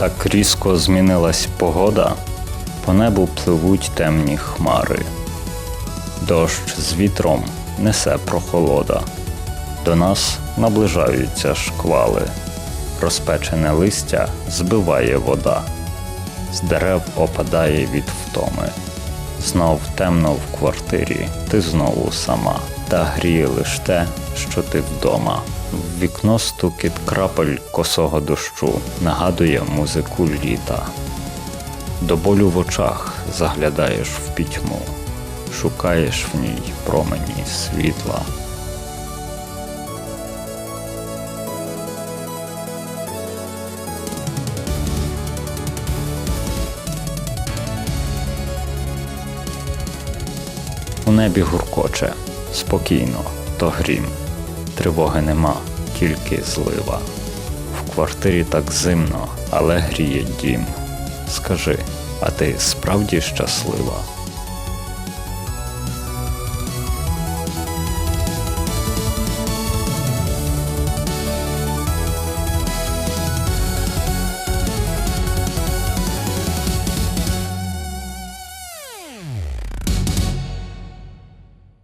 Так різко змінилась погода, по небу пливуть темні хмари. Дощ з вітром несе прохолода. До нас наближаються шквали. Розпечене листя збиває вода. З дерев опадає від втоми. Знов темно в квартирі, ти знову сама, та гріє лиш те, що ти вдома. В вікно стукіт крапель косого дощу нагадує музику літа. До болю в очах заглядаєш в пітьму, шукаєш в ній промені світла. У небі гуркоче, спокійно, то грім. Тривоги нема, тільки злива. В квартирі так зимно, але гріє дім. Скажи, а ти справді щаслива?